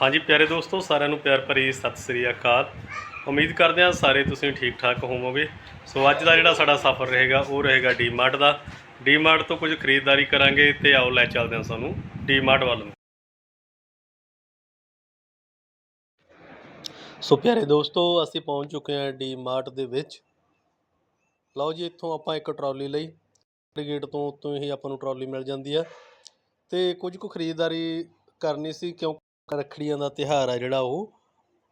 ਹਾਂਜੀ, ਪਿਆਰੇ ਦੋਸਤੋ, ਸਾਰਿਆਂ ਨੂੰ ਪਿਆਰ ਭਰੀ ਸਤਿ ਸ੍ਰੀ ਅਕਾਲ। ਉਮੀਦ ਕਰਦੇ ਹਾਂ ਸਾਰੇ ਤੁਸੀਂ ਠੀਕ ਠਾਕ ਹੋਵੋਗੇ। ਸੋ ਅੱਜ ਦਾ ਜਿਹੜਾ ਸਾਡਾ ਸਫ਼ਰ ਰਹੇਗਾ, ਉਹ ਰਹੇਗਾ ਡੀਮਾਰਟ ਦਾ। ਡੀਮਾਰਟ ਤੋਂ ਕੁਝ ਖਰੀਦਦਾਰੀ ਕਰਾਂਗੇ ਤੇ ਆਓ ਲੈ ਚੱਲਦੇ ਹਾਂ ਸਾਨੂੰ ਡੀਮਾਰਟ ਵੱਲ ਨੂੰ। ਸੋ ਪਿਆਰੇ ਦੋਸਤੋ, ਅਸੀਂ ਪਹੁੰਚ ਚੁੱਕੇ ਹਾਂ ਡੀਮਾਰਟ ਦੇ ਵਿੱਚ। ਲਓ ਜੀ, ਇੱਥੋਂ ਆਪਾਂ ਇੱਕ ਟਰਾਲੀ ਲਈ। ਗੇਟ ਤੋਂ ਉੱਤੋਂ ਹੀ ਆਪਾਂ ਨੂੰ ਟਰਾਲੀ ਮਿਲ ਜਾਂਦੀ ਆ। ਤੇ ਕੁਝ ਕੁ ਖਰੀਦਦਾਰੀ ਕਰਨੀ ਸੀ ਕਿਉਂਕਿ ਰੱਖੜੀਆਂ ਦਾ ਤਿਉਹਾਰ ਆ ਜਿਹੜਾ ਉਹ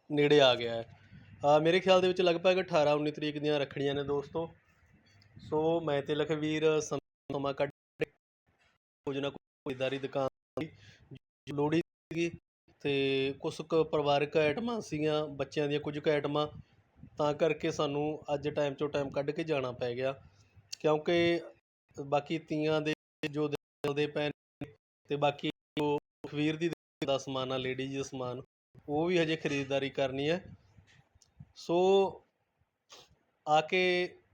ਨੇੜੇ ਆ ਗਿਆ ਹੈ। ਮੇਰੇ ਖਿਆਲ ਦੇ ਵਿੱਚ ਲਗਭਗ 18 19 ਤਰੀਕ ਦੀਆਂ ਰੱਖੜੀਆਂ ਨੇ ਦੋਸਤੋ। ਸੋ ਮੈਂ ਤੇ ਲਖਵੀਰ ਸਮਾਂ ਕੱਢ ਕੇ ਕੁਝ ਨਾ ਕੁਝ ਖਰੀਦਦਾਰੀ ਦੁਕਾਨ ਲੋੜੀ ਸੀਗੀ ਤੇ ਕੁਝ ਕੁ ਪਰਿਵਾਰਕ ਆਈਟਮਾਂ ਸੀਗੀਆਂ, ਬੱਚਿਆਂ ਦੀਆਂ ਕੁਝ ਕੁ ਆਈਟਮਾਂ, ਤਾਂ ਕਰਕੇ ਸਾਨੂੰ ਅੱਜ ਟਾਈਮ ਚੋਂ ਟਾਈਮ ਕੱਢ ਕੇ ਜਾਣਾ ਪੈ ਗਿਆ। ਕਿਉਂਕਿ ਬਾਕੀ ਤੀਆਂ ਦੇ ਜੋ ਦਿਲ ਦੇ ਪੈ ਤੇ ਬਾਕੀ ਜੋ ਲਖਵੀਰ ਦੀ ਦਾ ਸਮਾਨ ਆ ਲੇਡੀਜ਼ ਦਾ ਸਮਾਨ, ਉਹ ਵੀ ਹਜੇ ਖਰੀਦਦਾਰੀ ਕਰਨੀ ਹੈ। ਸੋ ਆ ਕੇ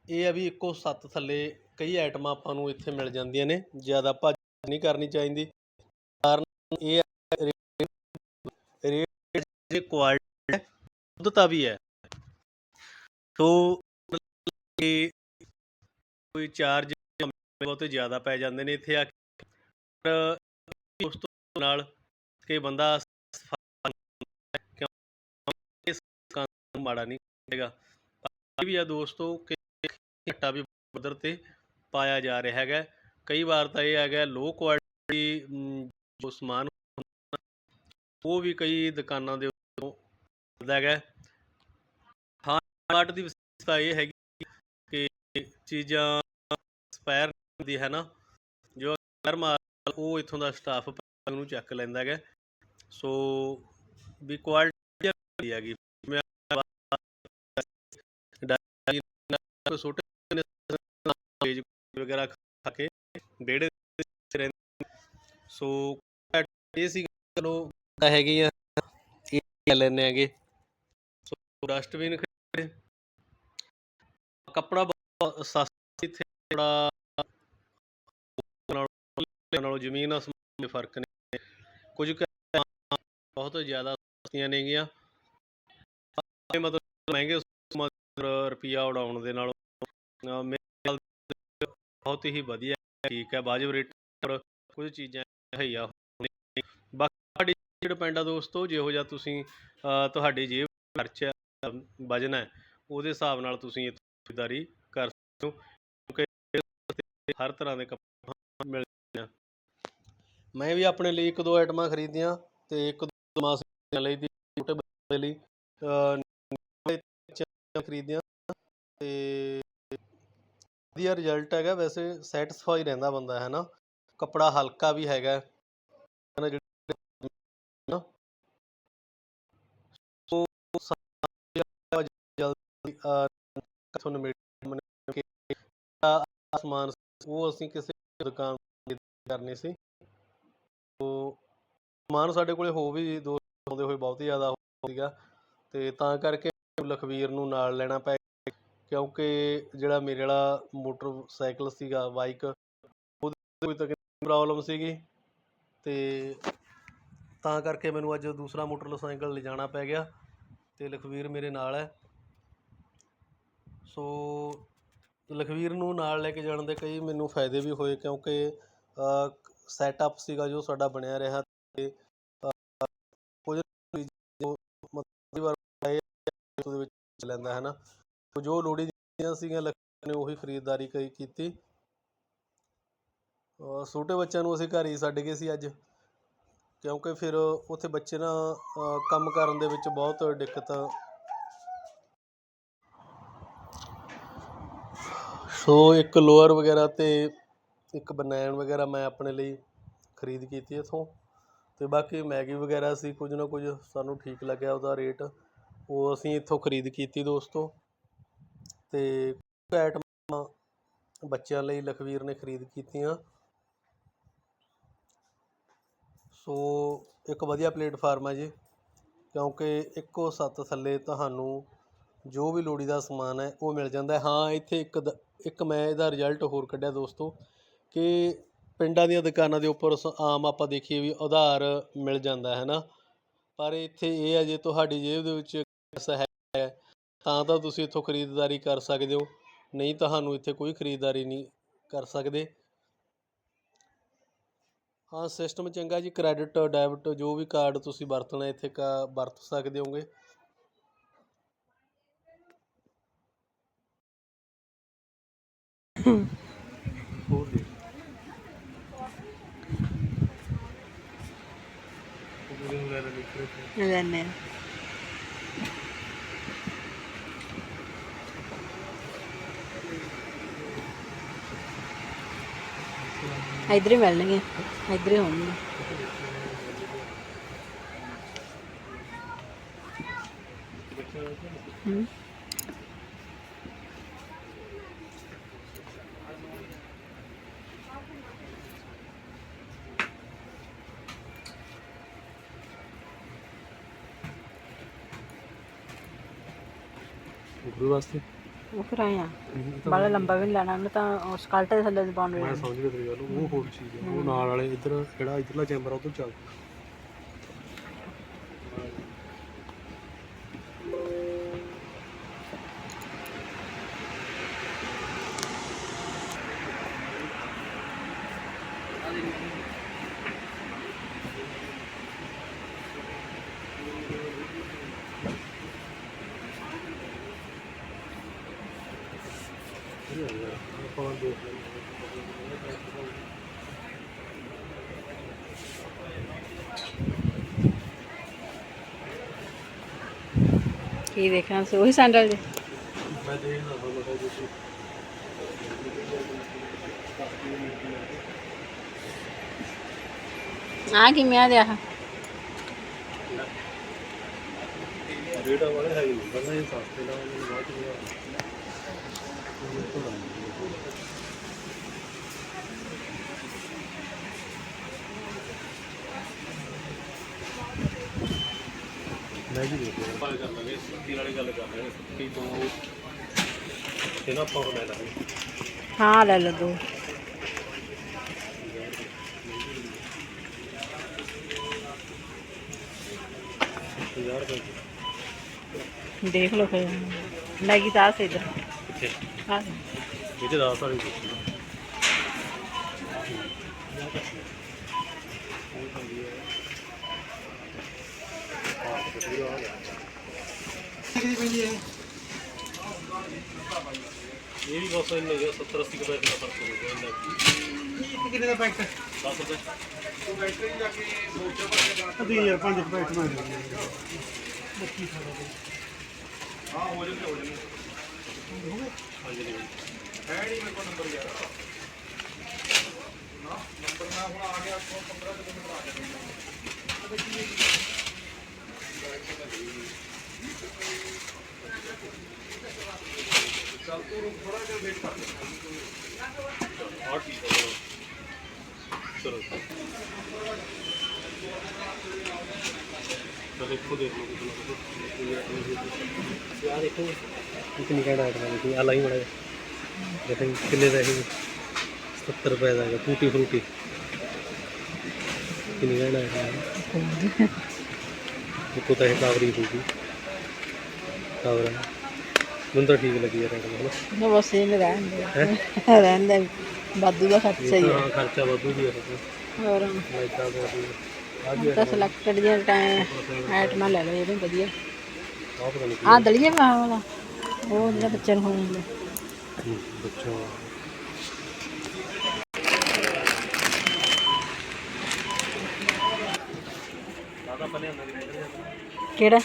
ਇਹ ਆ ਵੀ ਇੱਕੋ ਸੱਤ ਥੱਲੇ ਕਈ ਆਈਟਮਾਂ ਆਪਾਂ ਨੂੰ ਇੱਥੇ ਮਿਲ ਜਾਂਦੀਆਂ ਨੇ, ਜ਼ਿਆਦਾ ਭੱਜ ਨਹੀਂ ਕਰਨੀ ਚਾਹੀਦੀ। ਕਾਰਨ ਇਹ ਰੇਟ ਦੀ ਕੁਆਲਿਟੀ ਸ਼ੁੱਧਤਾ ਵੀ ਹੈ। ਸੋ ਕੋਈ ਚਾਰਜ ਬਹੁਤੇ ਜ਼ਿਆਦਾ ਪੈ ਜਾਂਦੇ ਨੇ ਇੱਥੇ ਆ ਕੇ। ਪਰ ਉਸ ਤੋਂ ਨਾਲ ਕਿ ਬੰਦਾ ਕਿਉਂ ਇਸ ਕੰਮ ਮਾੜਾ ਨਹੀਂ ਹੈਗਾ। ਇਹ ਵੀ ਆ ਦੋਸਤੋ ਕਿ ਘਟਾ ਵੀ ਪੱਧਰ ਤੇ ਪਾਇਆ ਜਾ ਰਿਹਾ ਹੈਗਾ। ਕਈ ਵਾਰ ਤਾਂ ਇਹ ਹੈਗਾ ਲੋ ਕੁਆਲਿਟੀ ਜੋ ਸਮਾਨ ਉਹ ਵੀ ਕਈ ਦੁਕਾਨਾਂ ਦੇ ਉੱਤੋਂ ਮਿਲਦਾ ਹੈਗਾ। ਹਾਂ ਮਾਰਟ ਦੀ ਵਿਸ਼ੇਸ਼ਤਾ ਇਹ ਹੈਗੀ ਕਿ ਚੀਜ਼ਾਂ ਐਕਸਪਾਇਰ ਹੁੰਦੀ ਹੈ ਨਾ। ਜੋ ਐਕਸਪਾਇਰ ਮਾਲ ਉਹ ਇੱਥੋਂ ਦਾ ਸਟਾਫ ਨੂੰ ਚੱਕ ਲੈਂਦਾ ਹੈਗਾ। ਸੋ ਵੀ ਕੁਆਲਿਟੀ ਹੈਗੀ। ਮੈਂ ਡਾਈ ਨਾਲ ਛੋਟੇ ਪੇਜ ਵਗੈਰਾ ਖਾ ਕੇ ਡੇਢ ਸੋ ਇਹ ਸੀ ਚਲੋ ਹੈਗੀ ਆ। ਇਹ ਲੈਣੇ ਹੈਗੇ। ਸੋ ਡਸਟਬਿਨ ਖਰੀਦੇ ਕੱਪੜਾ ਬਹੁਤ ਸਸਤਾ ਇੱਥੇ। ਥੋੜਾ ਨਾਲੋਂ ਜ਼ਮੀਨ ਆਸਮਾਨ ਦੇ ਫ਼ਰਕ ਨੇ ਕੁਝ ਬਹੁਤ ਜ਼ਿਆਦਾ ਸਸਤੀਆਂ ਨੇਗੀਆਂ। ਮਤਲਬ ਮਹਿੰਗੇ ਰੁਪਿਆ ਉਡਾਉਣ ਦੇ ਨਾਲ ਮੇਰੇ ਬਹੁਤ ਹੀ ਵਧੀਆ ਠੀਕ ਹੈ, ਵਾਜਬ ਰੇਟ ਪਰ ਕੁਝ ਚੀਜ਼ਾਂ ਮੁਹੱਈਆ ਬਾਕੀ ਤੁਹਾਡੀ ਡਿਪੈਂਡ ਆ ਦੋਸਤੋ, ਜਿਹੋ ਜਿਹਾ ਤੁਸੀਂ ਤੁਹਾਡੀ ਜੇਬ ਖਰਚਾ ਵਜਨ ਹੈ, ਉਹਦੇ ਹਿਸਾਬ ਨਾਲ ਤੁਸੀਂ ਇਹ ਖਰੀਦਦਾਰੀ ਕਰ ਸਕਦੇ ਹੋ, ਕਿਉਂਕਿ ਹਰ ਤਰ੍ਹਾਂ ਦੇ ਕੱਪੜੇ ਮਿਲ ਆ। ਮੈਂ ਵੀ ਆਪਣੇ ਲਈ ਇੱਕ ਦੋ ਆਈਟਮਾਂ ਖਰੀਦੀਆਂ ਤੇ ਇੱਕ ਦੋ ਲਈ ਦੀ ਛੋਟੇ ਬੱਚੇ ਲਈ, ਅਹ ਤੇ ਵਧੀਆ ਰਿਜ਼ਲਟ ਹੈਗਾ। ਵੈਸੇ ਸੈਟੀਸਫਾਈ ਰਹਿੰਦਾ ਬੰਦਾ ਹੈ ਨਾ ਕੱਪੜਾ ਹਲਕਾ ਵੀ ਹੈਗਾ। ਨਾ ਜਿਹੜਾ ਸੋ ਜਲਦੀ ਤੁਹਾਨੂੰ ਮਿਲ ਕੇ ਆਸਮਾਨ ਉਹ ਅਸੀਂ ਕਿਸੇ ਦੁਕਾਨ ਕਰਨੀ ਸੀ। ਸੋ ਸਮਾਨ ਸਾਡੇ ਕੋਲੇ ਹੋ ਵੀ ਦੋ ਆਉਂਦੇ ਹੋਏ ਬਹੁਤ ਹੀ ਜ਼ਿਆਦਾ ਸੀਗਾ। ਤੇ ਤਾਂ ਕਰਕੇ ਲਖਵੀਰ ਨੂੰ ਨਾਲ ਲੈਣਾ ਪੈ ਕਿਉਂਕਿ ਜਿਹੜਾ ਮੇਰੇ ਵਾਲਾ ਮੋਟਰਸਾਈਕਲ ਸੀਗਾ, ਬਾਈਕ, ਉਹਦੇ ਕੋਈ ਤਕਨੀਕੀ ਪ੍ਰੋਬਲਮ ਸੀਗੀ। ਤੇ ਤਾਂ ਕਰਕੇ ਮੈਨੂੰ ਅੱਜ ਦੂਸਰਾ ਮੋਟਰਸਾਈਕਲ ਲਿਜਾਣਾ ਪੈ ਗਿਆ ਤੇ ਲਖਵੀਰ ਮੇਰੇ ਨਾਲ ਹੈ। ਸੋ ਲਖਵੀਰ ਨੂੰ ਨਾਲ ਲੈ ਕੇ ਜਾਣ ਦੇ ਕਈ ਮੈਨੂੰ ਫਾਇਦੇ ਵੀ ਹੋਏ ਕਿਉਂਕਿ ਸੈਟਅਪ ਸੀਗਾ ਜੋ ਸਾਡਾ ਬਣਿਆ ਰਿਹਾ। ਕੁਝ ਵਾਰ ਉਹਦੇ ਵਿੱਚ ਲੈਂਦਾ ਹੈ ਨਾ ਜੋ ਲੋੜੀ ਸੀਗੀਆਂ ਨੇ ਉਹੀ ਖਰੀਦਦਾਰੀ ਕਈ ਕੀਤੀ। ਛੋਟੇ ਬੱਚਿਆਂ ਨੂੰ ਅਸੀਂ ਘਰ ਹੀ ਛੱਡ ਗਏ ਸੀ ਅੱਜ। ਕਿਉਂਕਿ ਫਿਰ ਉੱਥੇ ਬੱਚੇ ਨਾ ਕੰਮ ਕਰਨ ਦੇ ਵਿੱਚ ਬਹੁਤ ਦਿੱਕਤ ਸੋ ਇੱਕ ਲੋਅਰ ਵਗੈਰਾ ਤੇ ਇੱਕ ਬਨੈਣ ਵਗੈਰਾ ਮੈਂ ਆਪਣੇ ਲਈ ਖਰੀਦ ਕੀਤੀ ਇਥੋਂ। ਅਤੇ ਬਾਕੀ ਮੈਗੀ ਵਗੈਰਾ ਸੀ, ਕੁਝ ਨਾ ਕੁਝ ਸਾਨੂੰ ਠੀਕ ਲੱਗਿਆ ਉਹਦਾ ਰੇਟ। ਉਹ ਅਸੀਂ ਇੱਥੋਂ ਖਰੀਦ ਕੀਤੀ ਦੋਸਤੋ। ਅਤੇ ਆਈਟਮਾਂ ਬੱਚਿਆਂ ਲਈ ਲਖਵੀਰ ਨੇ ਖਰੀਦ ਕੀਤੀਆਂ। ਸੋ ਇੱਕ ਵਧੀਆ ਪਲੇਟਫਾਰਮ ਹੈ ਜੀ, ਕਿਉਂਕਿ ਇੱਕੋ ਸੱਤ ਥੱਲੇ ਤੁਹਾਨੂੰ ਜੋ ਵੀ ਲੋੜੀਦਾ ਸਮਾਨ ਹੈ ਉਹ ਮਿਲ ਜਾਂਦਾ। ਹਾਂ, ਇੱਥੇ ਇੱਕ ਇੱਕ ਮੈਂ ਇਹਦਾ ਰਿਜ਼ਲਟ ਹੋਰ ਕੱਢਿਆ ਦੋਸਤੋ ਕਿ ਪਿੰਡਾਂ ਦੀਆਂ ਦੁਕਾਨਾਂ ਦੇ ਉੱਪਰ ਆਮ ਆਪਾਂ ਦੇਖੀਏ ਵੀ ਉਧਾਰ ਮਿਲ ਜਾਂਦਾ ਹੈ ਨਾ। ਪਰ ਇੱਥੇ ਇਹ ਹੈ ਜੇ ਤੁਹਾਡੀ ਜੇਬ ਦੇ ਵਿੱਚ ਪੈਸਾ ਹੈ ਤਾਂ ਤਾਂ ਤੁਸੀਂ ਇੱਥੋਂ ਖਰੀਦਦਾਰੀ ਕਰ ਸਕਦੇ ਹੋ। ਨਹੀਂ ਤੁਹਾਨੂੰ ਇੱਥੇ ਕੋਈ ਖਰੀਦਦਾਰੀ ਨਹੀਂ ਕਰ ਸਕਦੇ। ਹਾਂ ਸਿਸਟਮ ਚੰਗਾ ਜੀ ਕ੍ਰੈਡਿਟ ਡੈਬਿਟ ਜੋ ਵੀ ਕਾਰਡ ਤੁਸੀਂ ਵਰਤਣਾ ਇੱਥੇ ਕਾ ਵਰਤ ਸਕਦੇ ਹੋਗੇ। ਹੋਰ ਦੇ ਲੈਣੇ ਇਧਰ ਹੀ ਮਿਲਣਗੇ ਇਧਰ ਹੀ ਵਾਸਤੇ? ਉਹ ਫਿਰ ਆਇਆ ਬੜਾ ਲੰਬਾ ਵੀ ਨੀ ਲੈਣਾ ਉਹਨੇ ਤਾਂ ਸਕਲਟ ਦੇ ਥੱਲੇ ਪਾਉਣ ਮੈਂ ਵੇਲੇ ਸਮਝ ਗਿਆ ਤੇਰੀ ਗੱਲ ਉਹ ਹੋਰ ਚੀਜ਼ ਹੈ ਉਹ ਨਾਲ ਵਾਲੇ ਇੱਧਰ ਜਿਹੜਾ ਇੱਧਰਲਾ ਚੈਂਬਰ ਆ ਉਧਰ ਚੱਲ ਆਪਾਂ ਦੇਖ ਲੈਂਦੇ ਕੀ ਦੇਖਣਾ ਸੀ ਉਹੀ ਸੈਂਡਲ ਜੀ? ਮੈਂ ਦੇਖਦਾ ਹਾਂ ਮੈਂ ਕਿਹਾ ਆ ਕਿਵੇਂ ਆ ਦਿਆ ਰੇਟ ਵਾਲੇ ਹੈ ਨਹੀਂ ਬੰਦਾ ਇਹ ਸਸਤੇ ਦਾ ਬਾਅਦ ਚ ਲਿਆ ਮੈਂ ਜੀ ਦੇਖ ਰਿਹਾ ਗੱਲ ਕਰ ਲਾਂਗੇ ਸੱਤੀ ਵਾਲੀ ਗੱਲ ਕਰ ਲਾਂਗੇ ਸੱਤੀ ਤੋਂ ਇਹਨਾਂ ਆਪਾਂ ਉਹ ਲੈ ਲਾਂਗੇ। ਹਾਂ ਲੈ ਲਓ ਦੋ। ਰੁਪਏ। ਦੇਖ ਲਓ ਫਿਰ। ਮੈਗੀ ਤਾਂ ਸੇ ਇਧਰ ਕਿੱਥੇ ਆ ਇਹ ਤੇ 10 ਵਾਲੀ ਦੇਖੀ ਇਹ ਵੀ ਬਸ ਇੰਨੇ ਹੀ ਆ, 70 80 ਰੁਪਏ ਦਾ ਫ਼ਰਕ ਹੋਊਗਾ ਇੰਨਾ ਕਿੰਨੇ ਦਾ ਪੈਕਟ 10 ਰੁਪਏ ਅਦੀ ਯਾਰ ਪੰਜ ਪੈਕਟ ਮੈਂ ਹਾਂਜੀ ਨਹੀਂ ਹਾਂ ਠੀਕ ਹੈ ਚਲੋ ਚਲੋ ਇੱਕੋ ਦੇਖ ਲਓ ਯਾਰ ਦੇਖੋ ਕਿੰਨੀ ਕਹਿਣਾ ਹੈ ਤੁਹਾਨੂੰ ਆ ਲਾਈ ਮੜਾ ਦੇਖੋ ਕਿੰਨੇ ਦਾ ਇਹ 70 ਰੁਪਏ ਦਾ ਹੈਗਾ ਟੂਟੀ ਫਰੂਟੀ ਕਿੰਨੀ ਕਹਿਣਾ ਹੈ ਇੱਕੋ ਤਾਂ ਇਹ ਕਾਵਰੀ ਹੋਊਗੀ ਕਾਵਰਾ ਤਾਂ ਠੀਕ ਲੱਗੀ ਯਾਰ ਇਹ ਹਨਾ? ਨਾ ਬਸ ਇਹ ਰਹਿਣ ਦੇ। ਰਹਿਣ ਦੇ ਬਾਦੂ ਦਾ ਖਰਚ ਹੈ ਹਾਂ ਖਰਚਾ ਵਾਧੂ ਵੀ ਹੈ ਹੋਰ? ਲਾਈਟਾਂ ਤਾਂ ਸਿਲੈਕਟਡ ਦੀਆਂ ਟਾਈਮ ਆਈਟਮਾਂ ਲੈ ਲਓ ਜਿਹੜੇ ਵਧੀਆ। ਆ। ਪਤਾ ਨਹੀਂ ਵਾਲਾ। ਉਹ ਜਿਹੜਾ ਬੱਚੇ ਨੂੰ ਕੀ ਬੱਚਾ ਕਿਹੜਾ?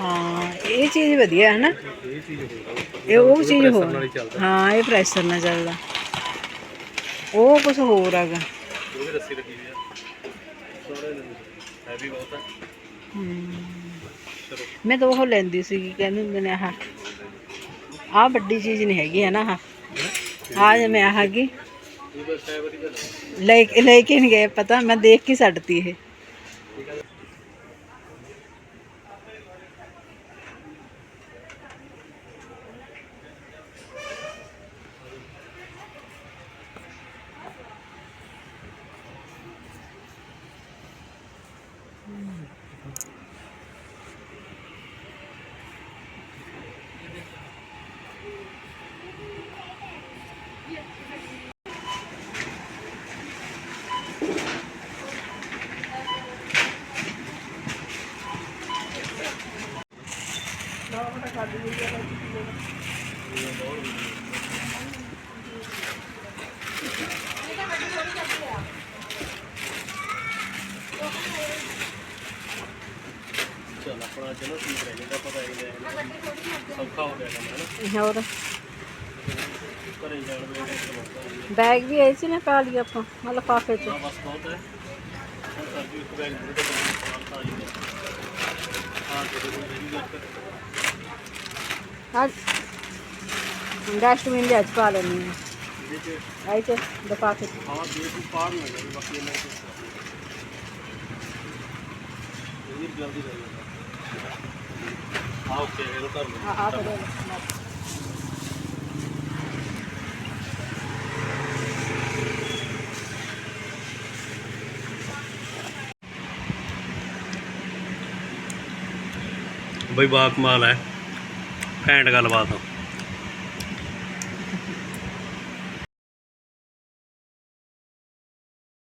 ਹਾਂ। ਇਹ ਚੀਜ਼ ਵਧੀਆ ਹੈ ਨਾ। ਇਹ ਚੀਜ਼ ਹੋਊਗਾ ਇਹ ਉਹ ਚੀਜ਼ ਹੋਰ ਹੀ ਇਹ ਪ੍ਰੈਸ਼ਰ ਨਾਲ ਚੱਲਦਾ। ਉਹ ਕੁਝ ਹੋਰ ਹੈਗਾ। ਰੱਸੀ ਲੱਗੀ ਹੋਈ ਆ। ਹੈਵੀ ਬਹੁਤ ਮੈਂ ਤਾਂ ਉਹ ਲੈਂਦੀ ਸੀ ਕਹਿੰਦੇ ਹੁੰਦੇ ਨੇ ਆਹ। ਆਹ ਵੱਡੀ ਚੀਜ਼ ਨਹੀਂ ਹੈਗੀ ਹੈ ਨਾ ਆਹ? ਆ ਜਿਵੇਂ ਆਹ ਹੈਗੀ। ਇਹ ਬਸ ਹੈ ਵਾਰੀ ਦਾ ਲੈ ਕੇ ਲੈ ਕੇ ਨਹੀਂ ਗਏ ਪਤਾ? ਮੈਂ ਦੇਖ ਕੇ ਛੱਡਤੀ ਇਹ। ਚਲ ਆਪਣਾ ਚਲੋ ਠੀਕ ਰਹਿ ਜਾਂਦਾ ਪਤਾ ਹੀ। ਨਹੀਂ ਸੌਖਾ ਹੋ ਗਿਆ ਕੰਮ ਹੈ ਨਾ। ਹੋਰ? ਘਰੇ ਜਾਣ ਵੇਲੇ ਚਲੋ ਬੈਗ ਵੀ ਆਏ ਸੀ ਨਾ ਪਾ ਲਈ ਆਪਾਂ ਮਤਲਬ ਲਿਫਾਫੇ 'ਚ? ਬਸ ਬਹੁਤ ਹੈ। ਹੁਣ ਸਰ ਜੀ ਇੱਕ ਬੈਗ ਦੇ ਦੇ ਸਮਾਨ ਤਾਂ ਆਈ ਗਿਆ ਹਾਂ ਜਿਹੜੇ ਕੋਈ ਨਹੀਂ ਕਰ ਹਾਂ ਡਸਟਬਿਨ ਦੇ ਅੱਜ ਪਾ ਲੈਣੀ ਹੈ। ਇਹਦੇ ਚ? ਆਈ ਤੇ ਲਿਫਾਫੇ 'ਚ। ਹਾਂ ਦੇ ਤੂੰ ਪਾਰ ਨਾ ਜਾਵੇ ਬਾਕੀ ਇਹਨਾਂ ਨੂੰ ਇਹ ਜਲਦੀ ਰਹਿ ਜਾਂਦਾ। ਹਾਂ ਓਕੇ ਇਹਨੂੰ ਕਰ ਲਓ। ਆ ਆ ਫੜੋ ਬਈ ਬਾ ਕਮਾਲ ਹੈ। ਘੈਂਟ ਗੱਲਬਾਤ ਆ।